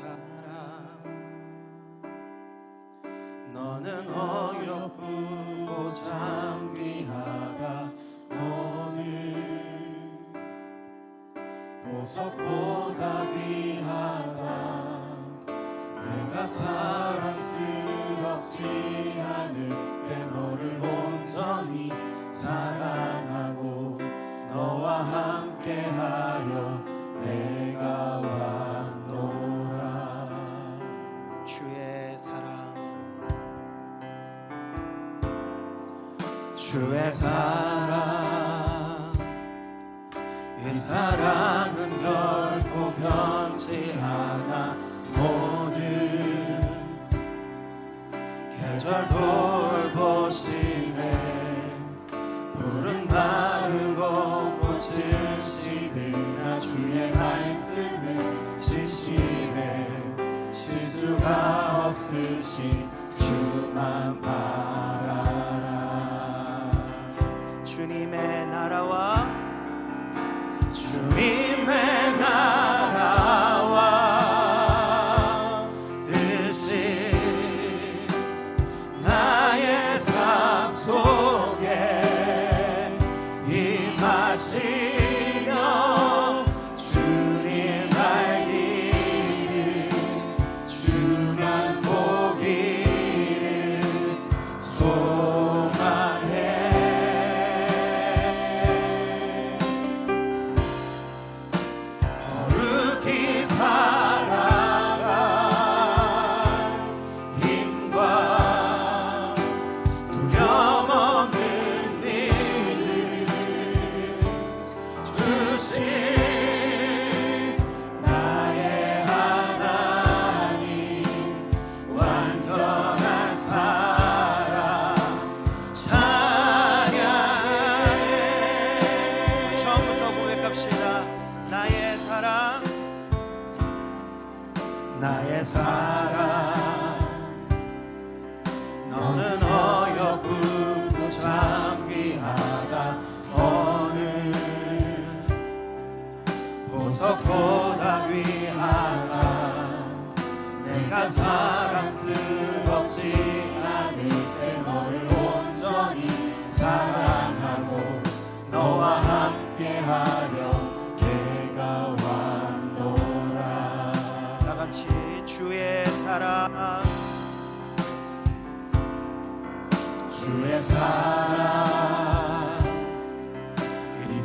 high. 주의 사랑. 이 사랑은 결코 변치 않아. 모든 계절 돌보시네. 푸른 마르고 꽃을 시드나 주의 말씀을 지시네. 실수가 없으신 주만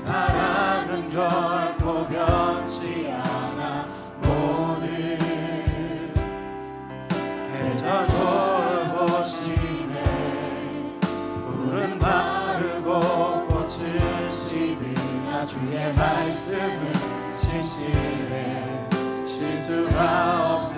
사랑은 결코 변치 않아. 오늘 계절 돌보시네. 물은 마르고 꽃을 시드나 주의 말씀을 지시네 실수가 없어.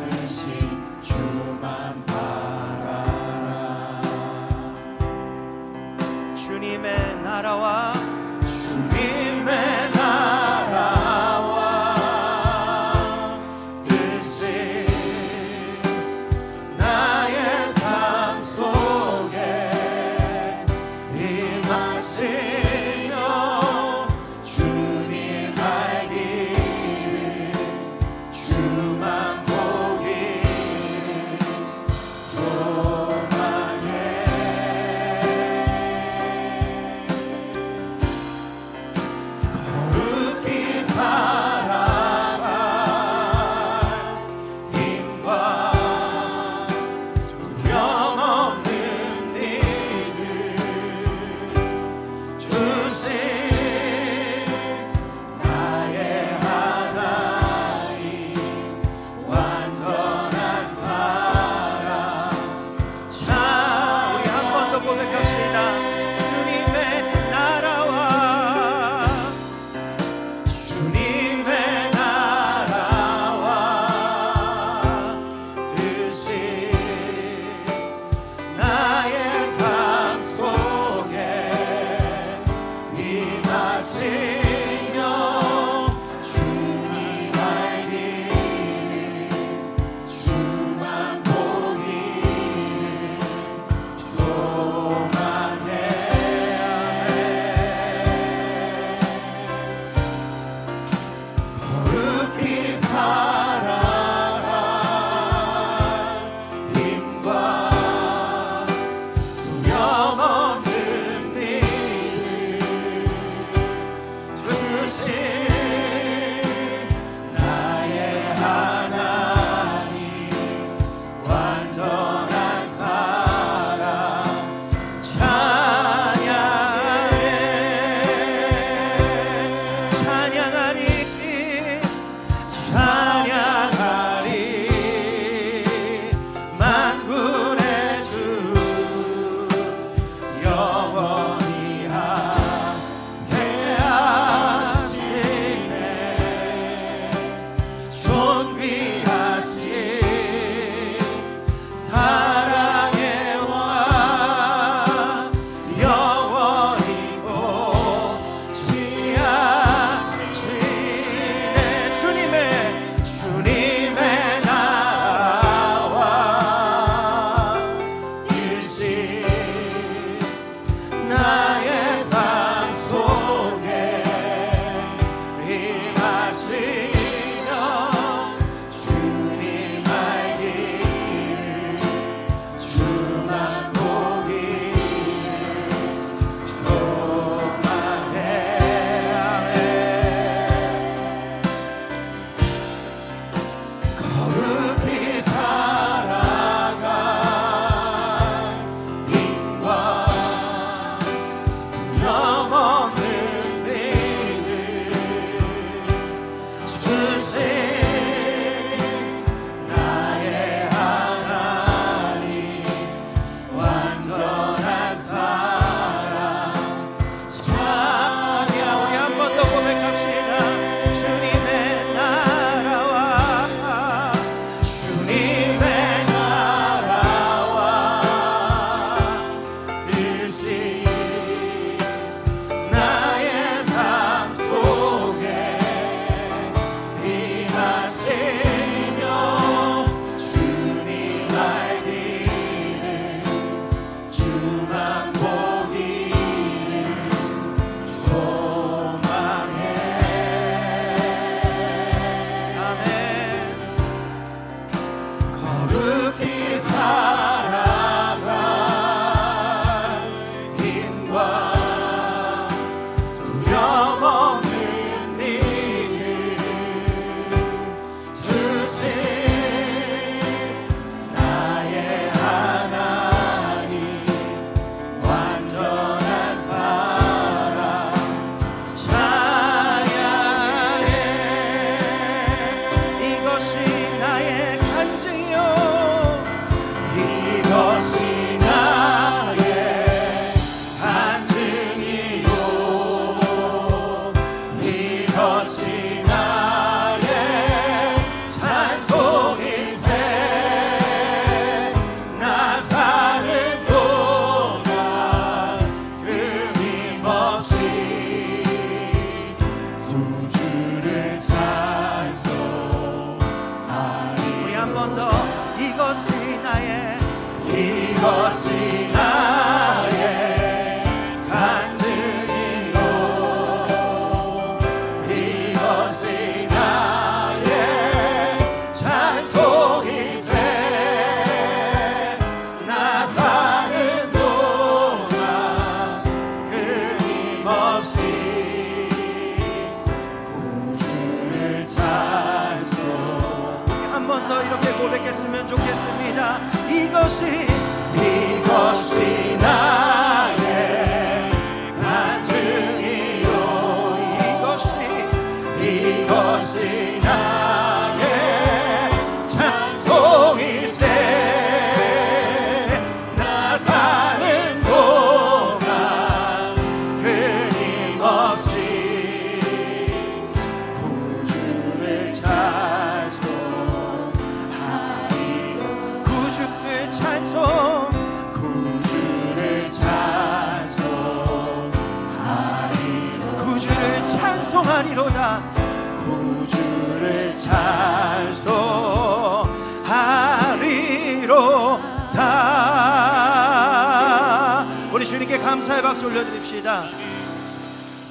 감사의 박수 올려드립시다.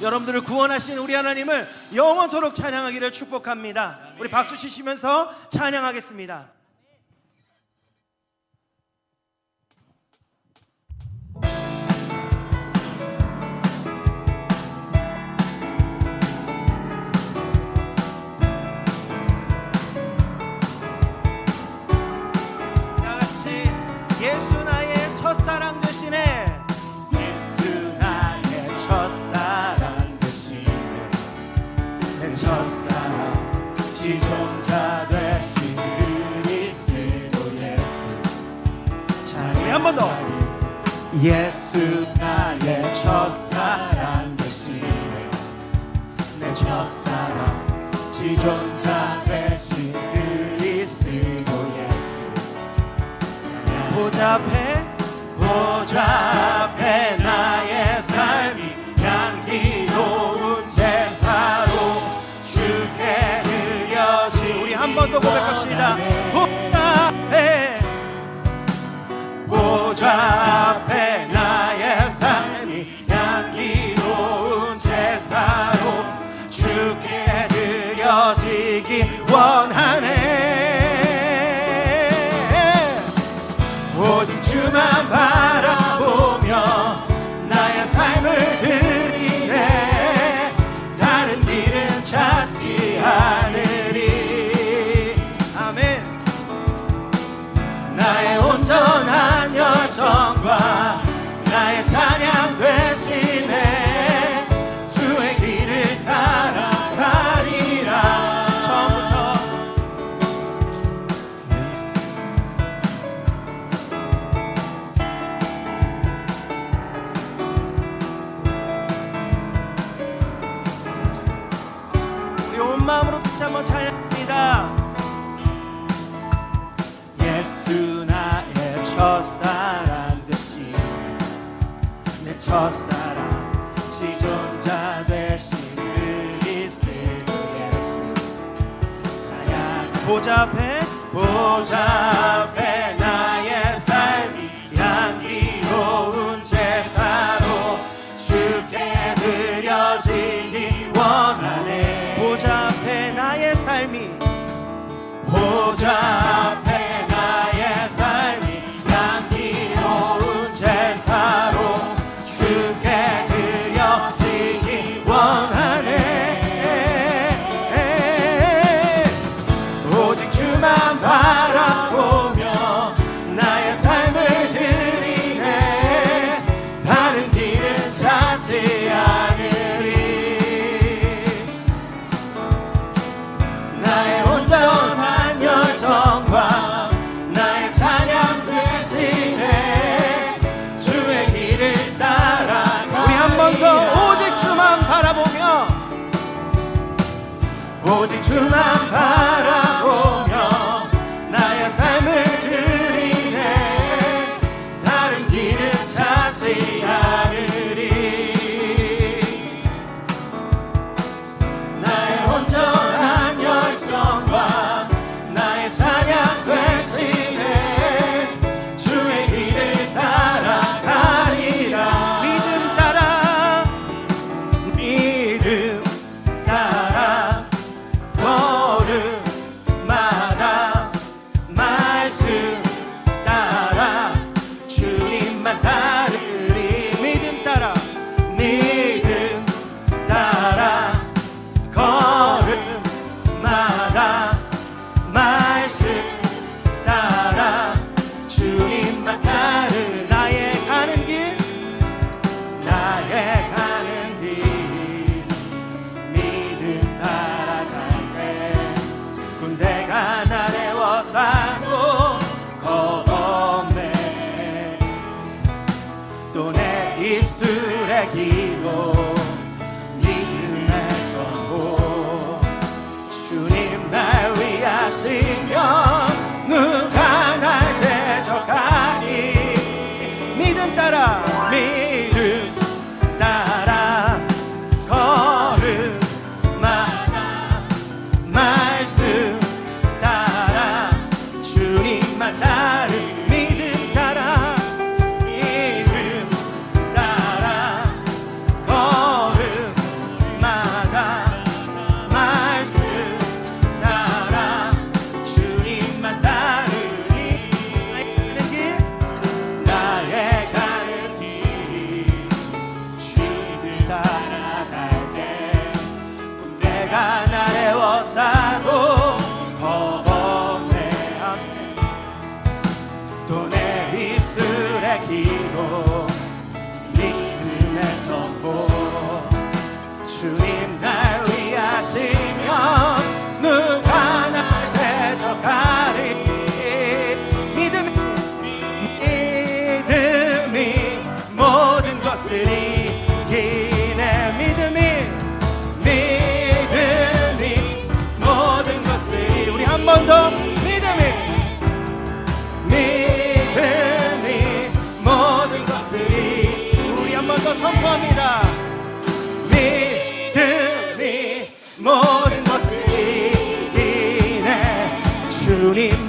여러분들을 구원하신 우리 하나님을 영원토록 찬양하기를 축복합니다. 우리 박수 치시면서 찬양하겠습니다 다 예수 나의 첫사랑 되시네. 내 첫사랑 지존자 되신 그리스도 예수. 보좌 앞에 보좌 앞에 나의 삶이 향기로운 제사로 주께 드려지 우리 한 번 더 고백합시다. 보좌 앞에 보좌 앞에 열정과 나의 찬양 되시네. 주의 길을 따라가리라. 처음부터. 우리 온 마음으로 다시 한번 찬양합니다. 예수 나의 첫 첫사랑 지존자 되신 그리스도 예수. 사랑 보좌 앞에 보좌 앞에 오직 주만 바라 또 내 입술의 기도. 믿음의 선고 주님 날 위하신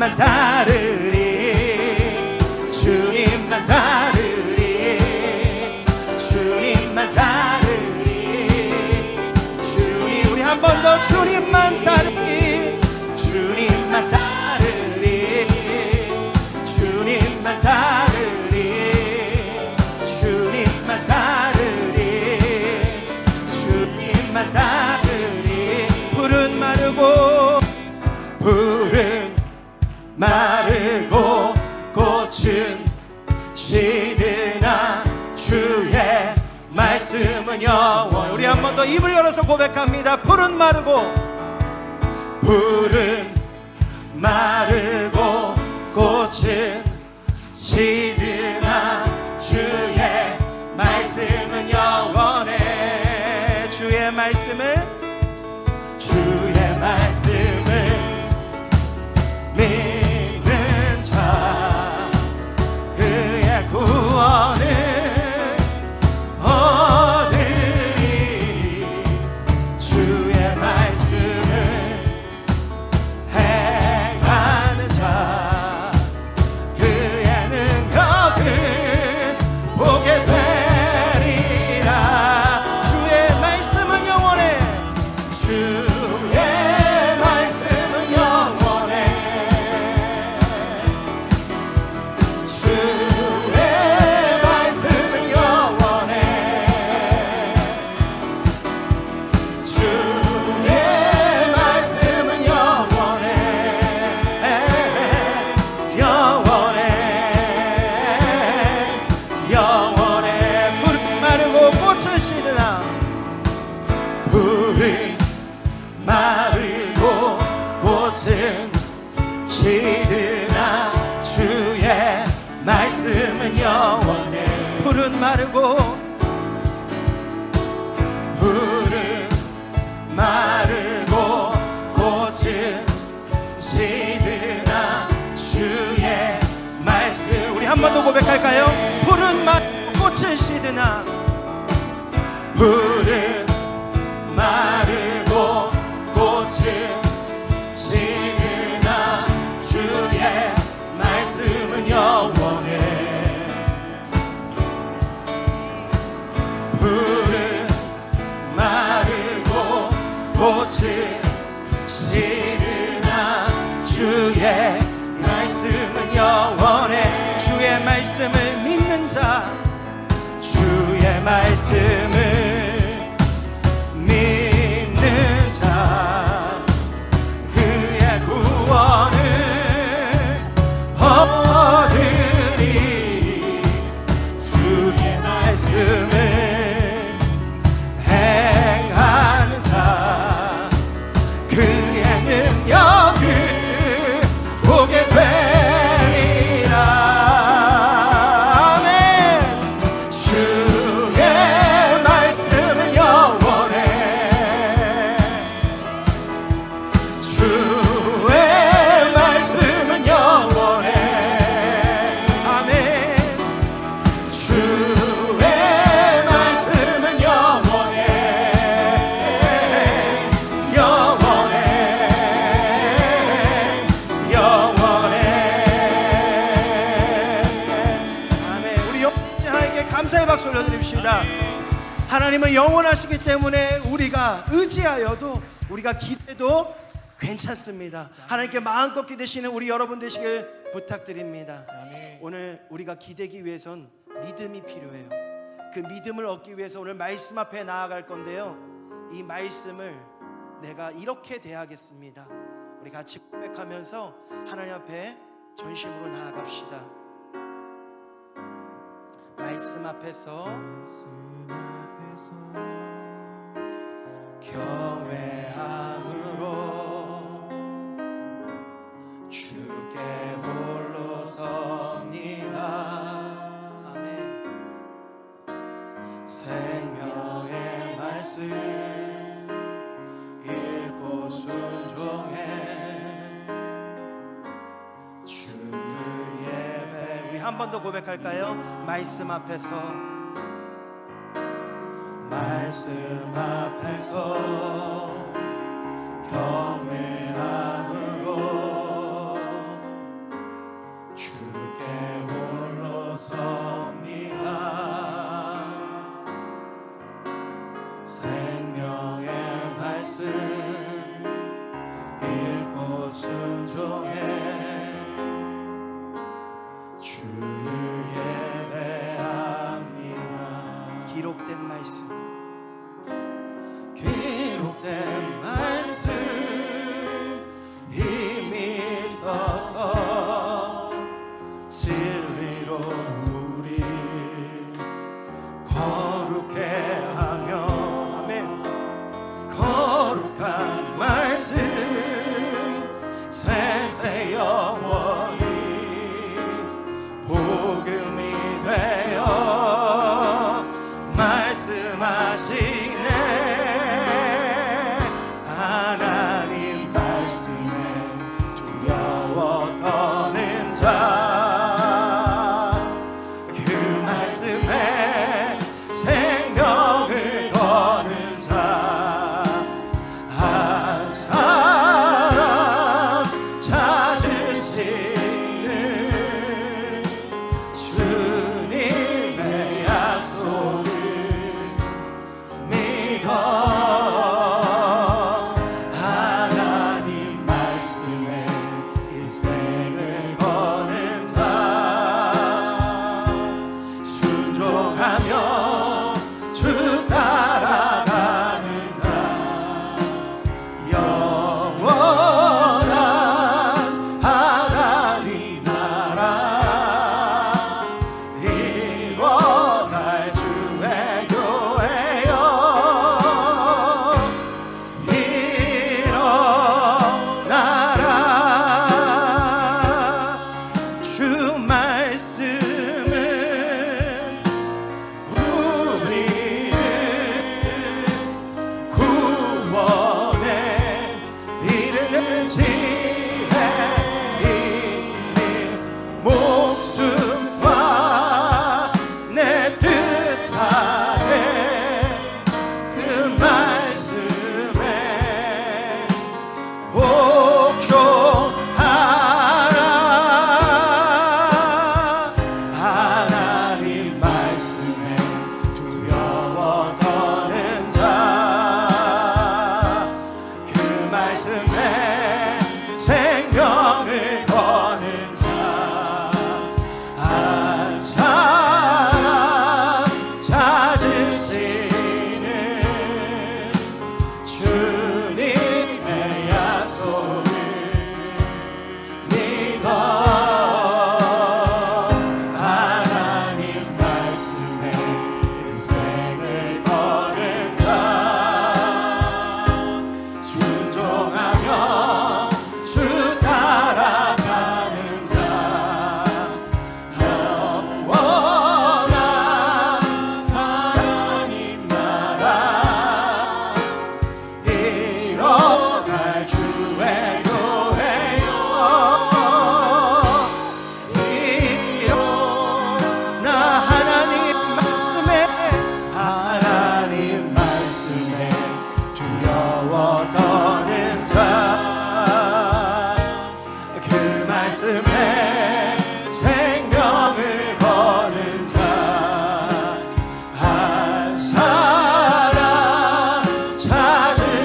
my daddy. 더 입을 열어서 고백합니다. 푸른 마르고 푸른 마르고 그의 우리가 기대도 괜찮습니다. 하나님께 마음껏 기대시는 우리 여러분 되시길 부탁드립니다. 오늘 우리가 기대기 위해선 믿음이 필요해요. 그 믿음을 얻기 위해서 오늘 말씀 앞에 나아갈 건데요. 이 말씀을 내가 이렇게 대하겠습니다. 우리 같이 고백하면서 하나님 앞에 전심으로 나아갑시다. 말씀 앞에서 한번더 고백할까요? 말씀 앞에서 말씀 앞에서 경외함으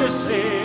to see.